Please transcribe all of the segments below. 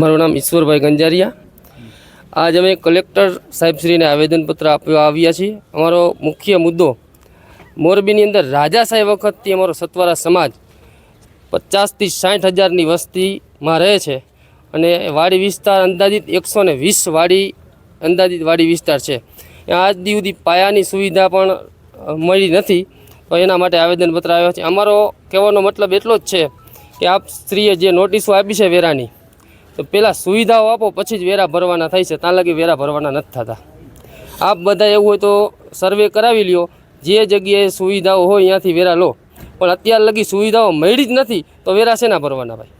મારું નામ ઈશ્વરભાઈ ગંજારિયા. આજ અમે કલેક્ટર સાહેબશ્રીને આવેદનપત્ર આપવા આવ્યા છીએ. અમારો મુખ્ય મુદ્દો, મોરબીની અંદર રાજા સાહેબ વખતથી અમારો સત્વારા સમાજ પચાસથી સાઠ હજારની વસ્તીમાં રહે છે અને વાડી વિસ્તાર અંદાજિત એકસો ને વીસ વાડી અંદાજિત વાડી વિસ્તાર છે. આજ દી સુધી પાયાની સુવિધા પણ મળી નથી. તો એના માટે આવેદનપત્ર આવ્યા છે. અમારો કહેવાનો મતલબ એટલો જ છે કે આપ સ્ત્રીએ જે નોટિસો આપી છે વેરાની તો પહેલાં સુવિધાઓ આપો પછી જ વેરા ભરવાના થાય છે. ત્યાં લગી વેરા ભરવાના નથી થતા. આપ બધા એવું હોય તો સર્વે કરાવી લ્યો. જે જગ્યાએ સુવિધાઓ હોય ત્યાંથી વેરા લો. પણ અત્યાર લગી સુવિધાઓ મળી જ નથી તો વેરા શેના ભરવાના ભાઈ?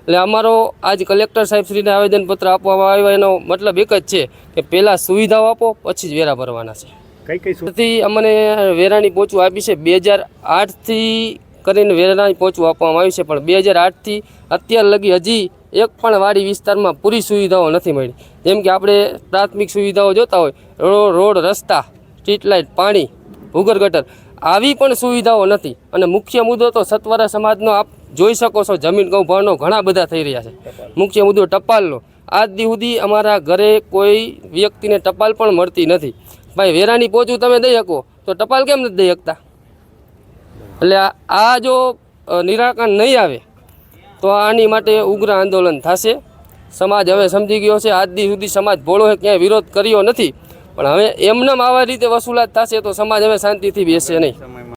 એટલે અમારો આજ કલેક્ટર સાહેબશ્રીને આવેદનપત્ર આપવામાં આવ્યો એનો મતલબ એક જ છે કે પહેલાં સુવિધાઓ આપો પછી જ વેરા ભરવાના છે. કઈ કઈ અમને વેરાની પોચું આપી છે. બે હજાર આઠથી કરીને વેરાની પોચું આપવામાં આવ્યું છે પણ બે હજાર આઠથી અત્યાર લગી હજી એક પણ વાડી વિસ્તારમાં પૂરી સુવિધાઓ નથી મળી. જેમ કે આપણે પ્રાથમિક સુવિધાઓ જોતા હોય રોડ રસ્તા સ્ટ્રીટ લાઇટ પાણી ભૂગર ગટર આવી પણ સુવિધાઓ નથી. અને મુખ્ય મુદ્દો તો સત્વરા સમાજનો આપ જોઈ શકો છો જમીન કૌભાંડો ઘણા બધા થઈ રહ્યા છે. મુખ્ય મુદ્દો ટપાલનો. આજ દી સુધી અમારા ઘરે કોઈ વ્યક્તિને ટપાલ પણ મળતી નથી. ભાઈ વેરાની પહોંચું તમે દઈ શકો. તો ટપાલ કેમ નથી દઈ શકતા? એટલે આ- જો નિરાકરણ નહીં આવે તો આની માટે ઉગ્ર આંદોલન થશે. સમાજ હવે સમજી ગયો છે આજ સુધી સમાજ ભોળો ક્યાંય વિરોધ કર્યો નથી. પણ હવે એમનેમ આવા રીતે વસૂલાત થશે તો સમાજ હવે શાંતિથી બેસે નહીં.